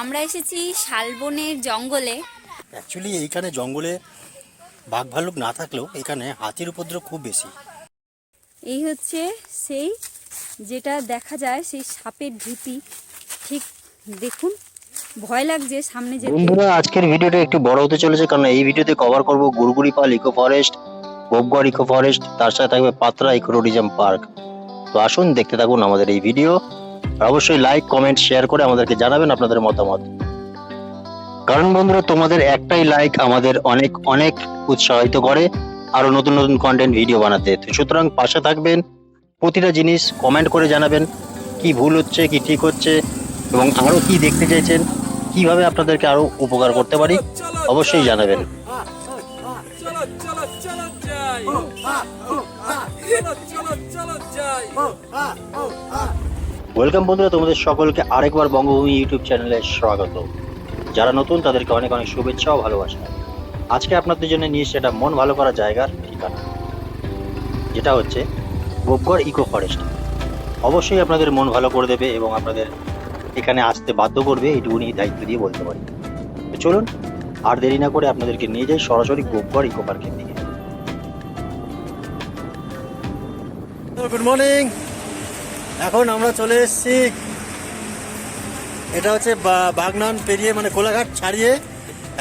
আমরা এসেছি শালবনের জঙ্গলে। অ্যাকচুয়ালি এইখানে জঙ্গলে বাঘ ভাল্লুক না থাকলেও এখানে হাতির উপদ্রব খুব বেশি। এই হচ্ছে সেই যেটা দেখা যায় সেই সাপের ঢিপি। ঠিক দেখুন ভয় লাগছে সামনে যেতে। বন্ধুরা আজকের ভিডিওটা একটু বড় হতে চলেছে কারণ এই ভিডিওতে কভার করব Gurguripal eco forest Gopgarh eco forest তার সাথে থাকবে পাত্রা ইকো ট্যুরিজম পার্ক তো আসুন দেখতে থাকুন আমাদের এই ভিডিও অবশ্যই লাইক কমেন্ট শেয়ার করে আমাদেরকে জানাবেন আপনাদের মতামত কারণ বন্ধুরা তোমাদের একটাই লাইক আমাদের অনেক অনেক উৎসাহিত করে আরও নতুন নতুন কন্টেন্ট ভিডিও বানাতে সুতরাং পাশে থাকবেন প্রতিটা জিনিস কমেন্ট করে জানাবেন কি ভুল হচ্ছে কি ঠিক হচ্ছে এবং আরও কি দেখতে চাইছেন কীভাবে আপনাদেরকে আরও উপকার করতে পারি অবশ্যই জানাবেন চলো চলো যাই ওয়েলকাম বন্ধুরা, তোমাদের সকলকে আরেকবার বঙ্গভূমি ইউটিউব চ্যানেলে স্বাগত। যারা নতুন, তাদেরকে অনেক অনেক শুভেচ্ছা ও ভালোবাসা। আজকে আপনাদের জন্য নিয়ে সেটা মন ভালো করা জায়গার ঠিকানা, যেটা হচ্ছে গোপগড় ইকো ফরেস্ট। অবশ্যই আপনাদের মন ভালো করে দেবে এবং আপনাদের এখানে আসতে বাধ্য করবে, এইটুকুনি দায়িত্ব দিয়ে বলতে পারি। চলুন, আর দেরি না করে আপনাদেরকে নিয়ে যাই সরাসরি গোপগড় ইকো পার্কের দিকে। গুড মর্নিং এখন আমরা চলে এসেছি। এটা হচ্ছে বাগনান পেরিয়ে মানে কোলাঘাট ছাড়িয়ে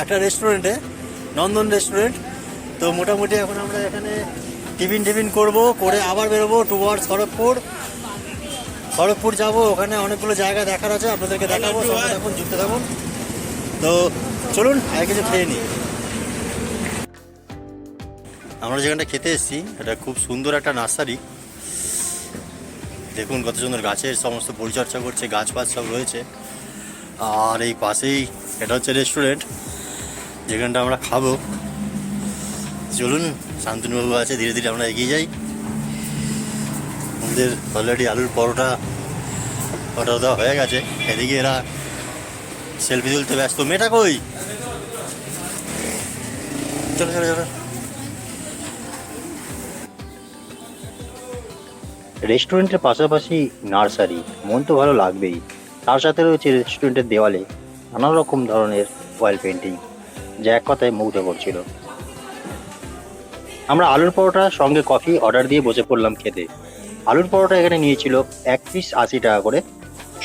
একটা রেস্টুরেন্টে নন্দন রেস্টুরেন্ট তো মোটামুটি এখন আমরা এখানে টিফিন টিফিন করব করে আবার বেরোবো টুয়ার্ডস খড়গপুর। খড়গপুর যাব ওখানে অনেকগুলো জায়গা দেখার আছে আপনাদেরকে দেখাবো সঙ্গে থাকুন যুক্ত থাকুন। তো চলুন আগে কিছু খেয়ে নিই। আমরা যেখানটা খেতে এসেছি এটা খুব সুন্দর একটা নার্সারি। দেখুন কত সুন্দর গাছের সমস্ত পরিচর্যা করছে গাছ ফাছ সব রয়েছে। আর এই পাশেই এটা হচ্ছে রেস্টুরেন্ট যেখানটা আমরা খাব। চলুন, শান্তনুবাবু আছে, ধীরে ধীরে আমরা এগিয়ে যাই। আমাদের অলরেডি আলুর পরোটা অর্ডার দেওয়া হয়ে গেছে। এদিকে এরা সেলফি তুলতে ব্যস্ত। মেয়েটা কই? চলো চলো চলো। রেস্টুরেন্টের পাশাপাশি নার্সারি, মন তো ভালো লাগবেই। তার সাথে রয়েছে রেস্টুরেন্টের দেওয়ালে নানা রকম ধরনের ওয়াল পেন্টিং যা এক কথায় মুগ্ধ করছিল। আমরা আলুর পরোটা সঙ্গে কফি অর্ডার দিয়ে বসে পড়লাম খেতে। আলুর পরোটা এখানে নিয়েছিল এক পিস আশি টাকা করে,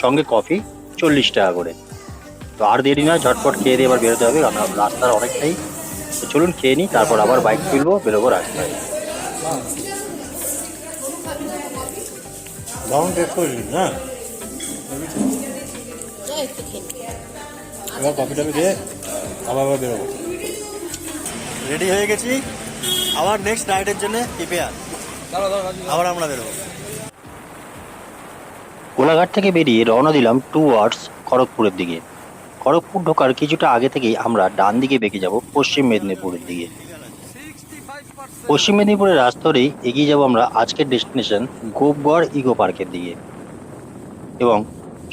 সঙ্গে কফি চল্লিশ টাকা করে। তো আর দেরি নয়, ঝটপট খেয়ে দিয়ে এবার বেরোতে হবে, কারণ রাস্তার অনেকটাই। চলুন খেয়ে নিই, তারপর আবার বাইক তুলবো, বেরোবো রাস্তায়। দারুণ টেস্ট করেছিস না এবার কফি টফি খেয়ে আবার আবার বেরোবো রেডি হয়ে গেছি আবার নেক্সট রাইডের জন্য প্রিপেয়ার আবার আমরা বেরোবো কোলাঘাট থেকে বেরিয়ে রওনা দিলাম টু ওয়ার্ডস খড়গপুরের দিকে। খড়গপুর ঢোকার কিছুটা আগে থেকেই আমরা ডান দিকে বেঁকে যাব পশ্চিম মেদিনীপুরের দিকে। পশ্চিম মেদিনীপুরের ধরেই এগিয়ে যাব আমরা আজকের ডেস্টিনেশন গোপগড় ইকো পার্কের দিকে। এবং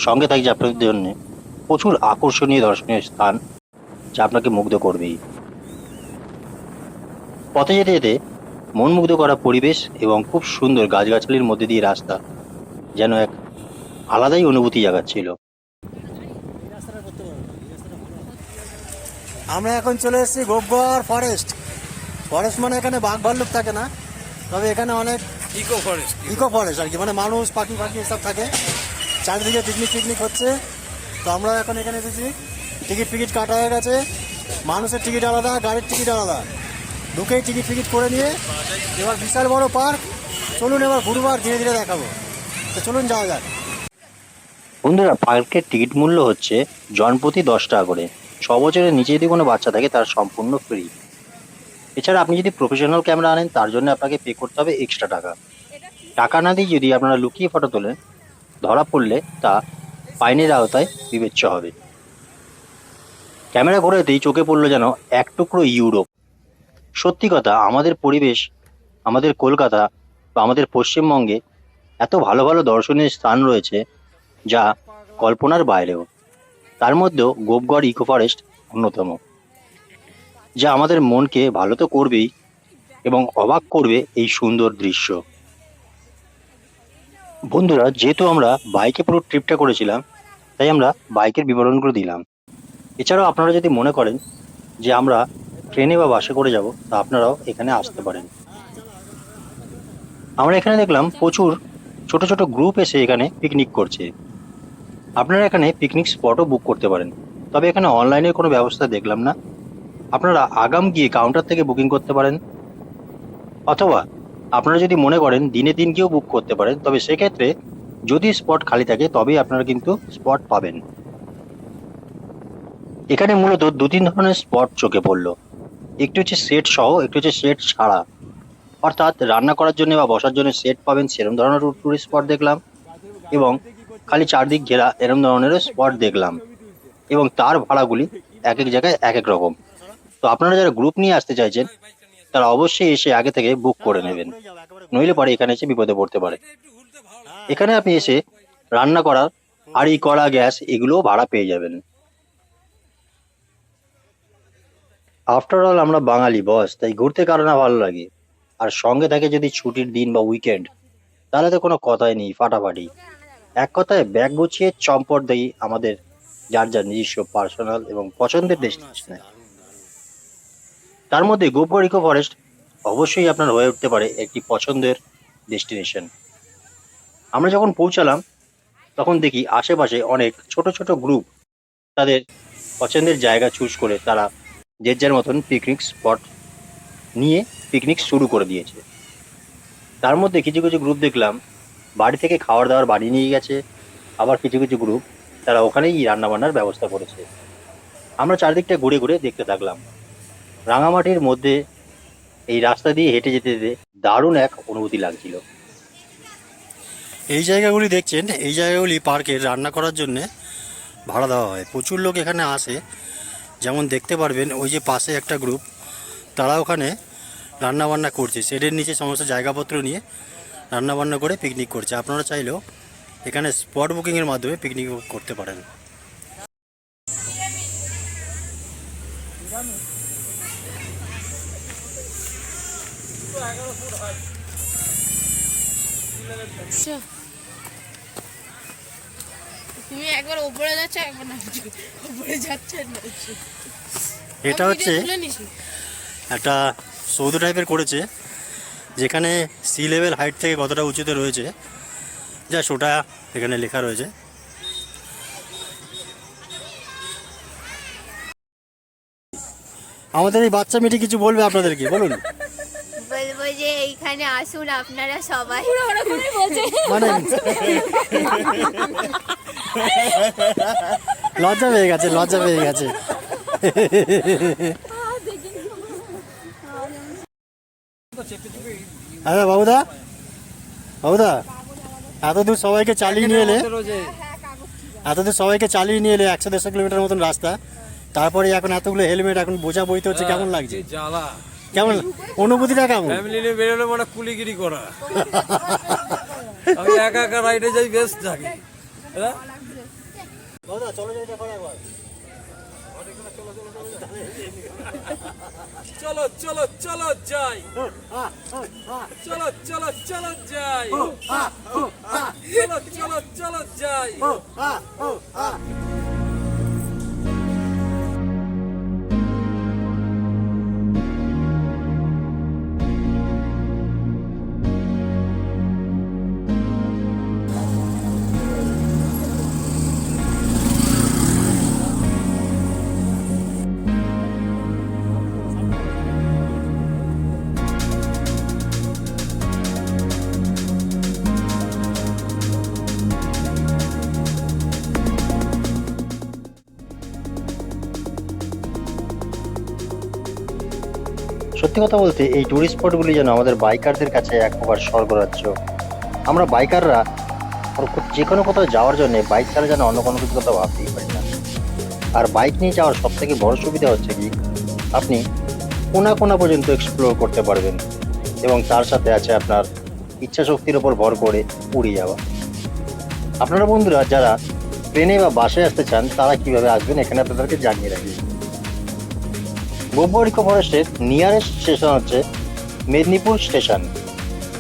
সঙ্গে থাকছে আপনাদের জন্য প্রচুর আকর্ষণীয়, দর্শনীয় স্থান যা আপনাকে মুগ্ধ করবেই। পথে যেতে যেতে মন মুগ্ধ করা পরিবেশ এবং খুব সুন্দর গাছগাছালির মধ্যে দিয়ে রাস্তা যেন এক আলাদাই অনুভূতি জাগাচ্ছিল। আমরা এখন চলে এসেছি গোপগড় ফরেস্ট ফরেস্ট মানে এখানে বাঘ ভাল্লুক থাকে না তবে এখানে অনেক ইকো ফরেস্ট ইকো। ফরেস্ট আর কি মানে মানুষ পাখি পাখি এসব থাকে। চারিদিকে পিকনিক টিকনিক হচ্ছে। তো আমরা এখন এখানে এসেছি। টিকিট ফিকিট কাটা হয়ে গেছে। মানুষের টিকিট আলাদা গাড়ির টিকিট আলাদা। ঢুকেই টিকিট ফিকিট করে নিয়ে এবার বিশাল বড় পার্ক। চলুন এবার ঘুরবার ধীরে ধীরে দেখাবো। তো চলুন যাওয়া যাক। বন্ধুরা পার্কের টিকিট মূল্য হচ্ছে জনপ্রতি দশ টাকা করে। ছ বছরের নিচে যদি কোনো বাচ্চা থাকে তার সম্পূর্ণ ফ্রি। এছাড়া আপনি যদি প্রফেশনাল ক্যামেরা আনেন তার জন্য আপনাকে পে করতে হবে এক্সট্রা টাকা। টাকা না দিয়ে যদি আপনারা লুকিয়ে ফটো তোলেন ধরা পড়লে তা ফাইনের আওতায় বিবেচ্য হবে। ক্যামেরা ঘোরাতেই চোখে পড়ল যেন এক টুকরো ইউরোপ। সত্যি কথা আমাদের পরিবেশ আমাদের কলকাতা বা আমাদের পশ্চিমবঙ্গে এত ভালো ভালো দর্শনীয় স্থান রয়েছে যা কল্পনার বাইরেও। তার মধ্যেও গোপগড় ইকো ফরেস্ট অন্যতম। যা আমাদের মনকে ভালো তো করবেই এবং অবাক করবে এই সুন্দর দৃশ্য। বন্ধুরা, যেহেতু আমরা বাইকে পুরো ট্রিপটা করেছিলাম, তাই আমরা বাইকের বিবরণগুলো দিলাম। এছাড়াও আপনারা যদি মনে করেন যে আমরা ট্রেনে বা বাসে করে যাব, তা আপনারাও এখানে আসতে পারেন। আমরা এখানে দেখলাম প্রচুর ছোট ছোট গ্রুপ এসে এখানে পিকনিক করছে। আপনারা এখানে পিকনিক স্পটও বুক করতে পারেন। তবে এখানে অনলাইনের কোনো ব্যবস্থা দেখলাম না। আপনারা আগাম গিয়ে কাউন্টার থেকে বুকিং করতে পারেন। অথবা আপনারা যদি মনে করেন দিনে দিন গিয়েও বুক করতে পারেন তবে সেক্ষেত্রে যদি স্পট খালি থাকে, তবেই আপনারা কিন্তু স্পট পাবেন। এখানে মূলত দু তিন ধরনের স্পট চোখে পড়ল। একটি হচ্ছে সেট সহ, একটি হচ্ছে সেট ছাড়া। অর্থাৎ রান্না করার জন্য বা বসার জন্য সেট পাবেন সেরকম ধরনের টুরিস্ট স্পট দেখলাম। এবং খালি চারদিক ঘেরা এরকম ধরনেরও স্পট দেখলাম। এবং তার ভাড়াগুলি এক এক জায়গায় এক এক রকম। তো আপনারা যারা গ্রুপ নিয়ে আসতে চাইছেন, তারা অবশ্যই এসে আগে থেকে বুক করে নেবেন। নইলে পরে এখানে এসে বিপদে পড়তে পারে। এখানে আপনি এসে রান্না করার হাঁড়ি কড়া, গ্যাস এগুলো ভাড়া পেয়ে যাবেন। আফটার অল আমরা বাঙালি বস তাই ঘুরতে কারও না ভালো লাগে। আর সঙ্গে থাকে যদি ছুটির দিন বা উইকেন্ড তাহলে তো কোনো কথাই নেই, ফাটাফাটি। এক কথায়, ব্যাগ গুছিয়ে চম্পট দেই আমাদের যার যার নিজস্ব পার্সোনাল এবং পছন্দের ডেস্টিনেশনে তার মধ্যে গোপর ইকো ফরেস্ট অবশ্যই আপনার হয়ে উঠতে পারে একটি পছন্দের ডেস্টিনেশন। আমরা যখন পৌঁছালাম, তখন দেখি আশেপাশে অনেক ছোট ছোট গ্রুপ তাদের পছন্দের জায়গা চুজ করে তারা যে যার মতন পিকনিক স্পট নিয়ে পিকনিক শুরু করে দিয়েছে। তার মধ্যে কিছু কিছু গ্রুপ দেখলাম, বাড়ি থেকে খাওয়ার দাওয়ার বাড়ি নিয়ে গেছে, আবার কিছু কিছু গ্রুপ তারা ওখানেই রান্নাবান্নার ব্যবস্থা করেছে। আমরা চারদিকটা ঘুরে ঘুরে দেখতে থাকলাম। রাঙামাটির মধ্যে এই রাস্তা দিয়ে হেঁটে যেতে যেতে দারুণ এক অনুভূতি লাগছিল। এই জায়গাগুলি দেখছেন, এই জায়গাগুলি পার্কের রান্না করার জন্য ভাড়া দেওয়া হয়। প্রচুর লোক এখানে আসে। যেমন দেখতে পারবেন, ওই যে পাশে একটা গ্রুপ তারা ওখানে রান্না বান্না করছে। শেডের নিচে সমস্ত জায়গাপত্র নিয়ে রান্না বান্না করে পিকনিক করছে। আপনারা চাইলেও এখানে স্পট বুকিংয়ের মাধ্যমে পিকনিক করতে পারেন। তুমি একবার উপরে যাচ্ছ একবার না উপরে যাচ্ছে এটা হচ্ছে একটা সৌধ টাইপের করেছে যেখানে সি লেভেল হাইট থেকে কতটা উঁচুতে রয়েছে যা ওটা এখানে লেখা রয়েছে। আমাদের এই বাচ্চা মেয়েটি কিছু বলবে আপনাদেরকে বলুন। যে এইখানে আসুন আপনারা সবাই। মানে লজ্জা পেয়ে গেছে লজ্জা পেয়ে গেছে। আচ্ছা বাবুদা বাবুদা এত দূর সবাইকে চালিয়ে নিয়ে এলে এত দূর সবাইকে চালিয়ে নিয়ে এলে একশো দেড়শো কিলোমিটার মতন রাস্তা। তারপরে এখন এতগুলো হেলমেট এখন বোঝা বইতে হচ্ছে কেমন লাগছে। জ্বালা। কেমন? অনুভূতিটা কেমন? ফ্যামিলি নিয়ে বেরোলে মানে কুলিগিরি করা। আমি একা একা রাইডে যাই বেস্ট থাকি হ্যাঁ? চলো চলো চলো যাই। চলো চলো চলো যাই। চলো চলো চলো যাই। সত্যি কথা বলতে এই টুরিস্ট স্পটগুলি যেন আমাদের বাইকারদের কাছে এক প্রকার স্বর্গরাজ্য। আমরা বাইকাররা যে কোনো কোথাও যাওয়ার জন্য বাইক ছাড়া যেন অন্য কোনো কিছু কথা ভাবতেই পারি না। আর বাইক নিয়ে যাওয়ার সব থেকে বড় সুবিধা হচ্ছে কি, আপনি কোনা কোনা পর্যন্ত এক্সপ্লোর করতে পারবেন এবং তার সাথে আছে আপনার ইচ্ছা শক্তির ওপর ভর করে উড়ে যাওয়া। আপনারা বন্ধুরা, যারা ট্রেনে বা বাসে আসতে চান, তারা কীভাবে আসবেন, এখানে আপনাদেরকে জানিয়ে রাখি। গোবর ইকো ফরেস্টের নিয়ারেস্ট স্টেশন হচ্ছে মেদিনীপুর স্টেশন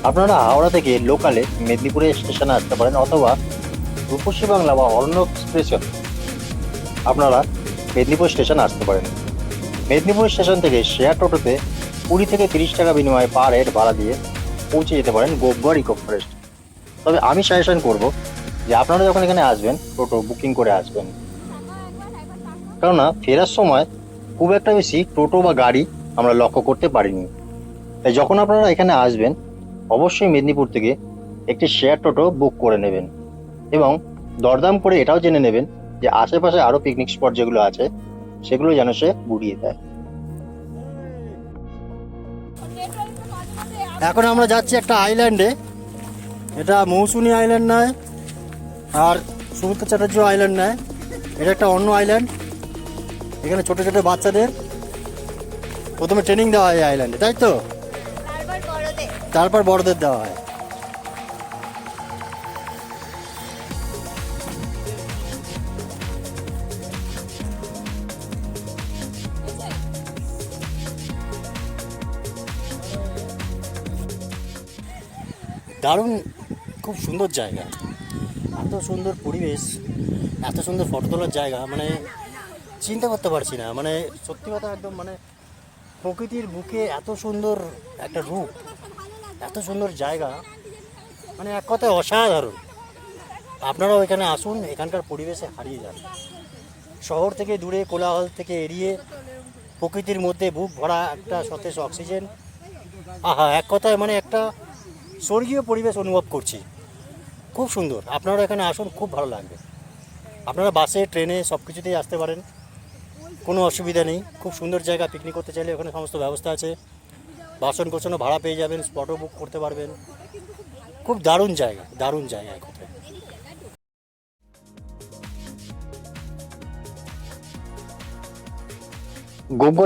আপনারা হাওড়া থেকে লোকালে মেদিনীপুরের স্টেশনে আসতে পারেন অথবা রূপসী বাংলা বা অরণ্য এক্সপ্রেশন আপনারা মেদিনীপুর স্টেশন আসতে পারেন। মেদিনীপুর স্টেশন থেকে শেয়ার টোটোতে কুড়ি থেকে তিরিশ টাকা বিনিময়ে পার হেড ভাড়া দিয়ে পৌঁছে যেতে পারেন গোবগড় ইকো ফরেস্ট তবে আমি সাজেশন করব যে আপনারা যখন এখানে আসবেন টোটো বুকিং করে আসবেন। কেননা, ফেরার সময় খুব একটা বেশি টোটো বা গাড়ি আমরা লক্ষ্য করতে পারিনি। তাই যখন আপনারা এখানে আসবেন, অবশ্যই মেদিনীপুর থেকে একটি শেয়ার টোটো বুক করে নেবেন এবং দরদাম করে এটাও জেনে নেবেন যে আশেপাশে আরও পিকনিক স্পট যেগুলো আছে, সেগুলো যেন সে ঘুরিয়ে দেয়। এখন আমরা যাচ্ছি একটা আইল্যান্ডে এটা মৌসুনি আইল্যান্ড নয়, আর সুমিত্রা চ্যাটার্জি আইল্যান্ড নয়। এটা একটা অন্য আইল্যান্ড এখানে ছোট ছোট বাচ্চাদের প্রথমে ট্রেনিং দেওয়া হয় আইল্যান্ডে তাই তো? তারপর বড়দের। দেওয়া হয়। দারুণ খুব সুন্দর জায়গা। এত সুন্দর পরিবেশ এত সুন্দর ফটো তোলার জায়গা মানে চিন্তা করতে পারছি না। মানে সত্যি কথা একদম মানে প্রকৃতির বুকে এত সুন্দর একটা রূপ, এত সুন্দর জায়গা মানে এক কথায় অসাধারণ। আপনারাও এখানে আসুন, এখানকার পরিবেশে হারিয়ে যান। শহর থেকে দূরে, কোলাহল থেকে এড়িয়ে, প্রকৃতির মধ্যে বুক ভরা একটা সতেজ অক্সিজেন। আহা, এক কথায় মানে একটা স্বর্গীয় পরিবেশ অনুভব করছি। খুব সুন্দর। আপনারা এখানে আসুন, খুব ভালো লাগবে। আপনারা বাসে, ট্রেনে সব কিছুতেই আসতে পারেন। কোনো অসুবিধা নেই। খুব সুন্দর জায়গা পিকনিক করতে চাইলে ওখানে সমস্ত ব্যবস্থা আছে। বাসন কোসনও ভাড়া পেয়ে যাবেন স্পটও বুক করতে পারবেন। খুব দারুণ জায়গা দারুণ জায়গা কথায়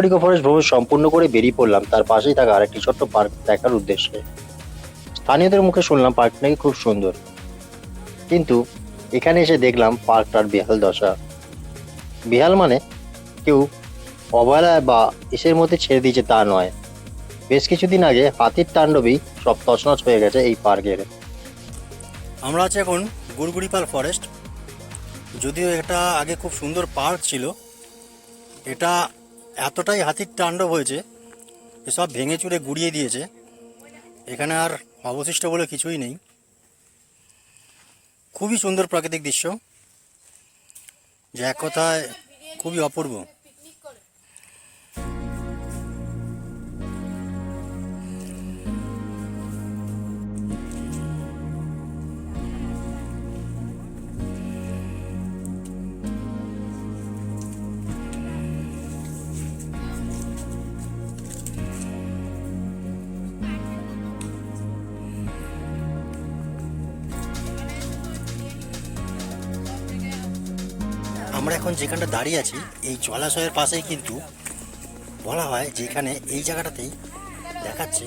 ইকো ফরেস্ট ভ্রমণ সম্পূর্ণ করে বেরিয়ে পড়লাম। তার পাশেই থাকা আরেকটি ছোট্ট পার্ক দেখার উদ্দেশ্যে। স্থানীয়দের মুখে শুনলাম পার্কটা নাকি খুব সুন্দর। কিন্তু এখানে এসে দেখলাম পার্কটার বেহাল দশা। বেহাল মানে কেউ অবহেলায় বা ইসের মধ্যে ছেড়ে দিয়েছে তা নয়। বেশ কিছুদিন আগে হাতির তাণ্ডবেই সব তছনছ হয়ে গেছে এই পার্কের। আমরা আছি এখন গুড়গুড়িপাল ফরেস্ট যদিও এটা আগে খুব সুন্দর পার্ক ছিল, এটা এতটাই হাতির তাণ্ডব হয়েছে এসব ভেঙে চুরে গুড়িয়ে দিয়েছে। এখানে আর অবশিষ্ট বলে কিছুই নেই। খুবই সুন্দর প্রাকৃতিক দৃশ্য, যে এক কথায় খুবই অপূর্ব। আমরা এখন যেখানটা দাঁড়িয়ে আছি, এই জলাশয়ের পাশেই কিন্তু বলা হয় যে এখানে এই জায়গাটাতেই দেখাচ্ছে,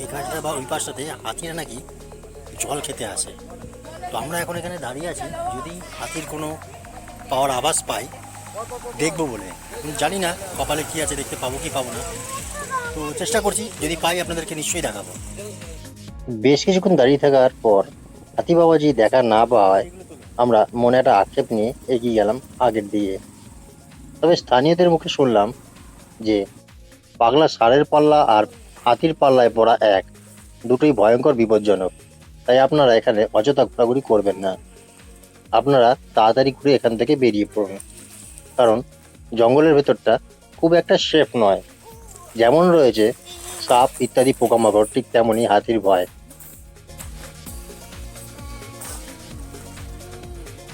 এই গাছটা বা ওই পাশটাতে হাতিরা নাকি জল খেতে আসে। তো আমরা এখন এখানে দাঁড়িয়ে আছি, যদি হাতির কোনো পাওয়ার আভাস পাই, দেখব বলে। জানি না কপালে কী আছে, দেখতে পাবো কি পাবো না। তো চেষ্টা করছি, যদি পাই আপনাদেরকে নিশ্চয়ই দেখাবো। বেশ কিছুক্ষণ দাঁড়িয়ে থাকার পর হাতি বাবাজি দেখা না পাওয়ায় আমরা মনে একটা আক্ষেপ নিয়ে এগিয়ে গেলাম আগের দিকে। তবে স্থানীয়দের মুখে শুনলাম যে পাগলা ষাঁড়ের পাল্লা আর হাতির পাল্লায় পড়া এক দুটোই ভয়ঙ্কর বিপজ্জনক। তাই আপনারা এখানে অযথা ঘোরাঘুরি করবেন না। আপনারা তাড়াতাড়ি ঘুরে এখান থেকে বেরিয়ে পড়ুন। কারণ জঙ্গলের ভেতরটা খুব একটা সেফ নয়। যেমন রয়েছে সাপ ইত্যাদি পোকামাকড়, ঠিক তেমনই হাতির ভয়।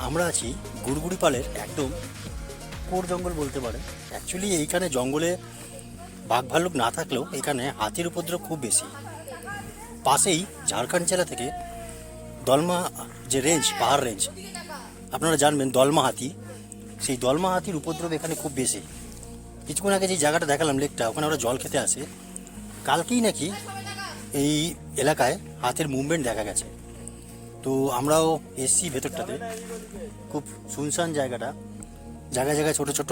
আমরা আছি গুড়গুড়িপালের একদম কোর জঙ্গল বলতে পারেন। অ্যাকচুয়ালি এইখানে জঙ্গলে বাঘ ভাল্লুক না থাকলেও এখানে হাতির উপদ্রব খুব বেশি। পাশেই ঝাড়খণ্ড জেলা থেকে দলমা যে রেঞ্জ পাহাড় রেঞ্জ আপনারা জানবেন দলমা হাতি। সেই দলমা হাতির উপদ্রব এখানে খুব বেশি। কিছুক্ষণ আগে যে জায়গাটা দেখালাম লেকটা, ওখানে ওরা জল খেতে আসে। কালকেই নাকি এই এলাকায় হাতের মুভমেন্ট দেখা গেছে। তো আমরাও এসছি ভেতরটাতে। খুব শুনশান জায়গাটা। জায়গায় জায়গায় ছোট ছোট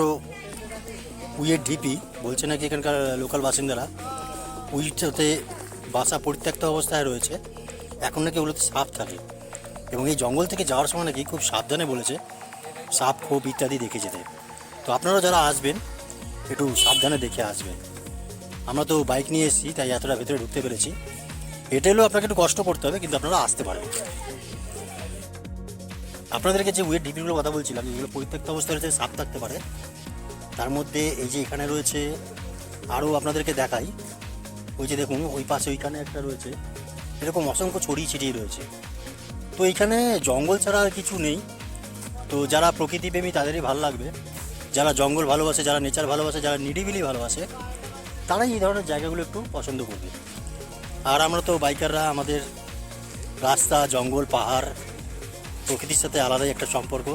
উইয়ের ঢিপি, বলছে নাকি এখানকার লোকাল বাসিন্দারা, উইটাতে বাসা পরিত্যক্ত অবস্থায় রয়েছে। এখন নাকি ওগুলোতে সাপ থাকে। এবং এই জঙ্গল থেকে যাওয়ার সময় নাকি খুব সাবধানে বলেছে, সাপ খোপ ইত্যাদি দেখে যেতে। তো আপনারা যারা আসবেন, একটু সাবধানে দেখে আসবেন। আমরা তো বাইক নিয়ে এসেছি, তাই এতটা ভেতরে ঢুকতে পেরেছি। এটা হলেও আপনাকে একটু কষ্ট করতে হবে, কিন্তু আপনারা আসতে পারেন আপনাদেরকে যে ওয়েট ডিপিগুলোর কথা বলছিলাম যেগুলো পরিত্যক্ত অবস্থায় রয়েছে, সাপ থাকতে পারে। তার মধ্যে এই যে এখানে রয়েছে আরও আপনাদেরকে দেখাই। ওই যে দেখুন, ওই পাশে ওইখানে একটা রয়েছে। এরকম অসংখ্য ছড়িয়ে ছিটিয়ে রয়েছে। তো এইখানে জঙ্গল ছাড়া আর কিছু নেই। তো যারা প্রকৃতিপ্রেমী, তাদেরই ভালো লাগবে। যারা জঙ্গল ভালোবাসে, যারা নেচার ভালোবাসে, যারা নিরিবিলি ভালোবাসে, তারাই এই ধরনের জায়গাগুলো একটু পছন্দ করবে। আর আমরা তো বাইকাররা আমাদের রাস্তা, জঙ্গল, পাহাড় প্রকৃতির সাথে আলাদাই একটা সম্পর্ক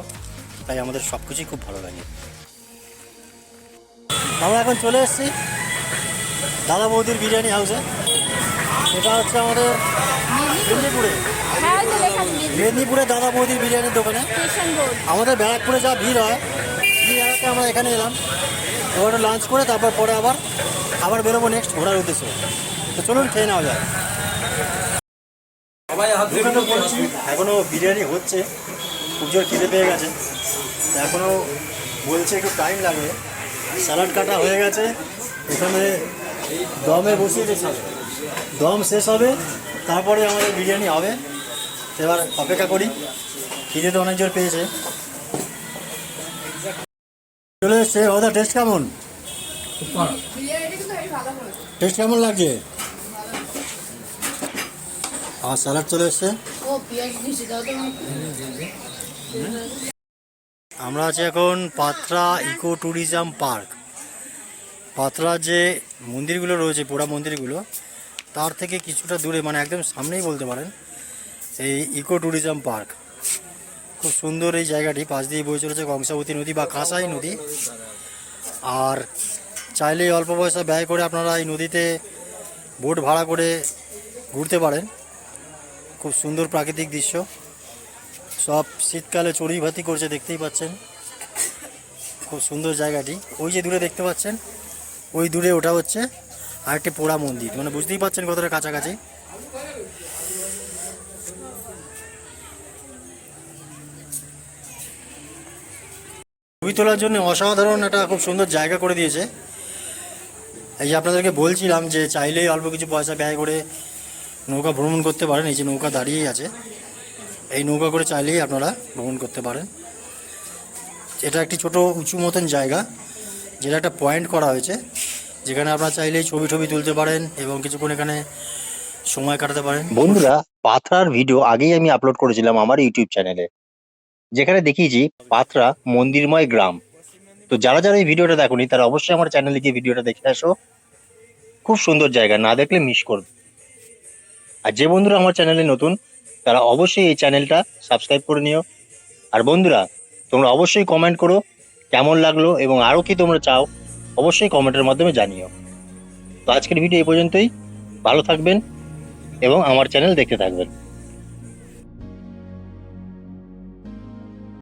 তাই আমাদের সব কিছুই খুব ভালো লাগে। আমরা এখন চলে এসেছি দাদা বৌদির বিরিয়ানি হাউসে এটা হচ্ছে আমাদের মেদিনীপুরে। হ্যাঁ মেদিনীপুরে। দাদা বৌদির বিরিয়ানির দোকানে। আমাদের ব্যারাকপুরে যা ভিড় হয় ভিড় আমরা এখানে এলাম। ওখানে লাঞ্চ করে তারপর পরে আবার আবার বেরোবো নেক্সট ঘোরার উদ্দেশ্যে। তো চলুন খেয়ে নেওয়া যায় দোকানে বলছি এখনও বিরিয়ানি হচ্ছে খুব জোর খিদে পেয়ে গেছে। তো এখনও বলছে একটু টাইম লাগবে স্যালাড কাটা হয়ে গেছে এখানে দমে বসিয়েছে স্যালাড দম শেষ হবে তারপরে আমাদের বিরিয়ানি হবে। এবার অপেক্ষা করি খিদে তো অনেক জোর পেয়েছে। চলে এসছে ওদের টেস্ট কেমন? টেস্ট কেমন লাগছে? আমার স্যালাড চলে এসছে। আমরা আছি এখন Patra eco tourism park. Patra যে মন্দিরগুলো রয়েছে পোড়া মন্দিরগুলো তার থেকে কিছুটা দূরে মানে একদম সামনেই বলতে পারেন এই ইকো ট্যুরিজম পার্ক। খুব সুন্দর এই জায়গাটি পাশ দিয়ে বয়ে চলেছে কংসাবতী নদী বা কাঁসাই নদী। আর চাইলেই অল্প পয়সা ব্যয় করে আপনারা এই নদীতে বোট ভাড়া করে ঘুরতে পারেন। খুব সুন্দর প্রাকৃতিক দৃশ্য। সব শীতকালে চড়ুই ভাতি করছে, দেখতেই পাচ্ছেন। খুব সুন্দর জায়গাটি। ওই যে দূরে দেখতে পাচ্ছেন, ওই দূরে ওটা হচ্ছে আরেকটি পোড়া মন্দির। মানে বুঝতেই পাচ্ছেন কতটা কাছাকাছি। ছবি তোলার জন্য অসাধারণ একটা খুব সুন্দর জায়গা করে দিয়েছে। এই যে আপনাদেরকে বলছিলাম যে চাইলেই অল্প কিছু পয়সা ব্যয় করে নৌকা ভ্রমণ করতে পারেন, এই যে নৌকা দাঁড়িয়েই আছে। এই নৌকা করে চাইলেই আপনারা ভ্রমণ করতে পারেন। এটা একটি ছোট উঁচু মতন জায়গা, যেটা একটা পয়েন্ট করা হয়েছে, যেখানে আপনারা চাইলেই ছবি ছবি তুলতে পারেন এবং কিছুক্ষণ এখানে সময় কাটাতে পারেন। বন্ধুরা পাথরার ভিডিও আগেই আমি আপলোড করেছিলাম আমার ইউটিউব চ্যানেলে যেখানে দেখিয়েছি পাথরা মন্দিরময় গ্রাম। তো যারা যারা এই ভিডিওটা দেখোনি, তারা অবশ্যই আমার চ্যানেলে গিয়ে ভিডিওটা দেখে আসো। খুব সুন্দর জায়গা, না দেখলে মিস করবে। আর যে বন্ধুরা আমার চ্যানেলে নতুন, তারা অবশ্যই এই চ্যানেলটা সাবস্ক্রাইব করে নিও। আর বন্ধুরা, তোমরা অবশ্যই কমেন্ট করো, কেমন লাগল এবং আরও কি তোমরা চাও, অবশ্যই কমেন্টের মাধ্যমে জানিও। তো আজকের ভিডিও এই পর্যন্তই। ভালো থাকবেন এবং আমার চ্যানেল দেখতে থাকবেন।